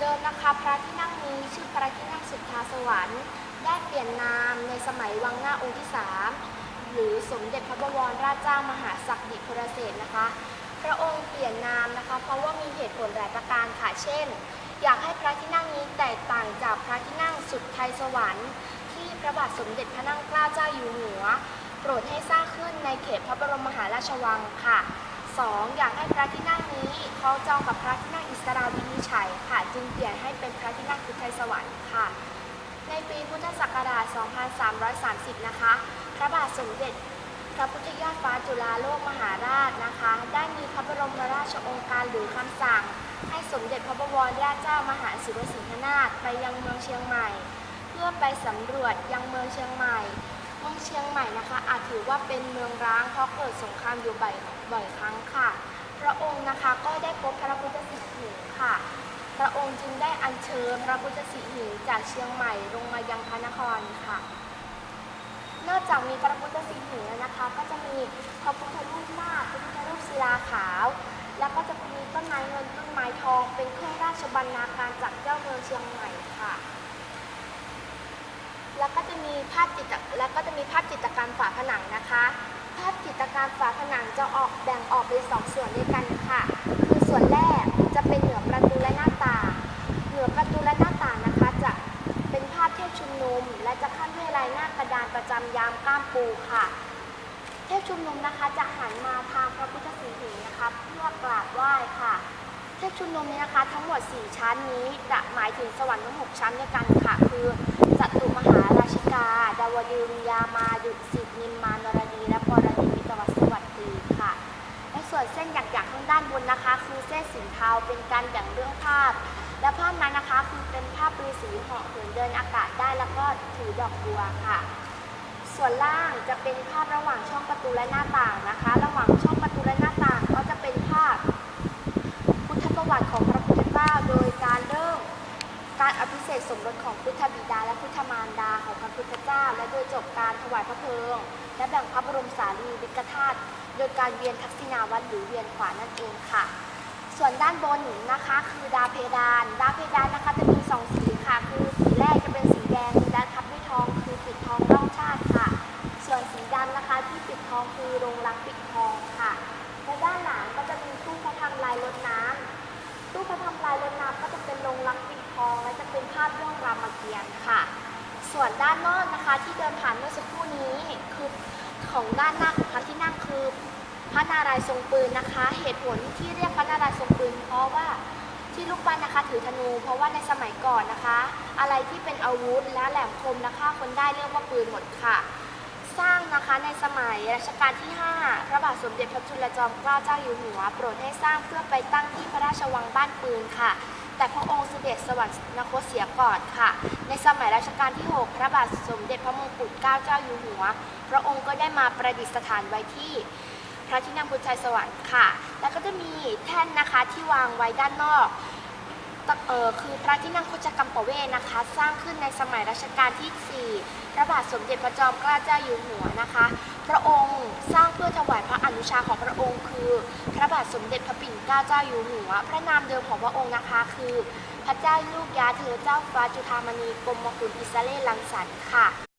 เดิมนะคะพระที่นั่งนี้ชื่อพระที่นั่งสุทธาสวรรค์ ได้เปลี่ยนนามในสมัยวังหน้าองค์ที่สามหรือสมเด็จพระบวรราชเจ้ามหาศักดิพุรเสนนะคะ พระองค์เปลี่ยนนามนะคะ เพราะว่ามีเหตุผลหลายประการค่ะ เช่น อยากให้พระที่นั่งนี้แตกต่างจากพระที่นั่งสุดไทยสวรรค์ ที่พระบาทสมเด็จพระนั่งเกล้าเจ้าอยู่หัว โปรดให้สร้างขึ้นในเขตพระบรมมหาราชวังค่ะ 2. อยากให้พระที่นั่งนี้คล้องจองกับพระที่นั่งอิสราวินิ จฉัยค่ะจึงเปลี่ยนให้เป็นพระที่นั่งพุทธไทยสวรรค์ค่ะ ในปีพุทธศักราช 2330 นะคะ พระบาทสมเด็จพระพุทธยอดฟ้าจุฬาโลกมหาราชนะคะ ได้มีพระบรมราชโองการหรือคำสั่ง ให้สมเด็จพระบวรราชเจ้ามหาสิวสิงหนาถไปยังเมืองเชียงใหม่ เพื่อไปสำรวจยังเมืองเชียงใหม่เมืองเชียงใหม่นะคะ อาจถือว่าเป็นเมืองร้างเพราะเกิดสงครามอยู่บ่อยบ่อยครั้งค่ะ อัญเชิญพระพุทธสิหิงจากเชียงใหม่ลงมายังพระนครค่ะ นอกจากมีพระพุทธสิหิงแล้วนะคะ ก็จะมีพระพุทธรูปนาคพระพุทธรูปศิลาขาว แล้วก็จะมีต้นไม้เงินต้นไม้ทอง เป็นเครื่องราชบรรณาการจากเจ้าเมืองเชียงใหม่ค่ะ แล้วก็จะมีภาพจิตรแล้วก็จะมีภาพจิตรกรรมฝาผนังนะคะ ภาพจิตรกรรมฝาผนังจะออกแบ่งออกเป็นสองส่วนด้วยกัน นุม และจะขั้นด้วยลายหน้ากระดานประจำยามก้ามปูค่ะเทพชุมนุมนะคะจะหันมาทางพระพุทธสีหิงนะคะเพื่อกราบไหว้ค่ะ เทพชุมนุมนี้นะคะทั้งหมด 4 ชั้นนี้จะหมายถึงสวรรค์ทั้ง6ชั้นด้วยกันค่ะ คือจตุมหาราชิกา ดาวดึงยามาดุสิตนิมมานรดี และปรดีมิตรวัสวัสดีค่ะและส่วนเส้นหยักๆข้างด้านบนนะคะ คือเส้นสีเทาเป็นการแบ่งเรื่องภาพ และภาพนั้นนะคะคือเป็นภาพฤาษีเหาะเหินเดินอากาศได้แล้วก็ถือดอกบัวค่ะ ส่วนล่างจะเป็นภาพระหว่างช่องประตูและหน้าต่างนะคะ ระหว่างช่องประตูและหน้าต่างก็จะเป็นภาพ พุทธประวัติของพระพุทธเจ้าโดยการเริ่มการอภิเษกสมรสของพุทธบิดา และพุทธมารดาของพระพุทธเจ้า และโดยจบการถวายพระเพลิง และแบ่งพระบรมสารีริกธาตุโดยการเวียนทักษิณาวัตรหรือเวียนขวานั่นเองค่ะ ส่วนด้านบนนะคะ คือดาวเพดาน ดาวเพดานนะคะจะมีสองสีค่ะ คือสีแรกจะเป็นสีแดงและทับด้วยทองคือปิดทองร่องชาติค่ะ ส่วนสีดำนะคะที่ปิดทองคือโรงรักปิดทองค่ะและด้านหลังก็จะมีตู้พระธรรมลายรถน้ำตู้พระธรรมลายรถน้ำก็จะเป็นโรงรักปิดทองและจะเป็นภาพเรื่องรามเกียรติ์ค่ะ ส่วนด้านนอกนะคะที่เดินผ่านเมื่อสักครู่นี้คือของด้านหน้าของพระที่นั่งคือ พระนารายณ์ทรงปืนนะคะ เหตุผลที่เรียกพระนารายณ์ทรงปืน เพราะว่าที่ลูกปั้นนะคะ ถือธนู เพราะว่าในสมัยก่อนนะคะ อะไรที่เป็นอาวุธและแหลมคมนะคะ คนได้เรียกว่าปืนหมดค่ะ สร้างนะคะในสมัยรัชกาลที่ 5 พระบาทสมเด็จพระจุลจอมเกล้าเจ้าอยู่หัว โปรดให้สร้างเพื่อไปตั้งที่พระราชวังบ้านปืนค่ะแต่พระองค์เสด็จสวรรคตเสียก่อนค่ะ ในสมัยรัชกาลที่ 6 พระบาทสมเด็จพระมงกุฎเกล้าเจ้าอยู่หัว พระองค์ก็ได้มาประดิษฐานไว้ที่ พระที่นั่งพุทธไทยสวรรค์ค่ะ แล้วก็จะมีแท่นนะคะที่วางไว้ด้านนอกเออคือพระที่นั่งโคจกรรมปเวศนะคะ สร้างขึ้นในสมัยรัชกาลที่ 4 พระบาทสมเด็จพระจอมเกล้าเจ้าอยู่หัวนะคะ พระองค์สร้างเพื่อถวายพระอนุชาของพระองค์คือ พระบาทสมเด็จพระปิ่นเกล้าเจ้าอยู่หัว พระนามเดิมของพระองค์นะคะ คือ พระเจ้าลูกยาเธอเจ้าฟ้าจุฑามณีกรมกุลอิสราเอลลังสรรค์ค่ะ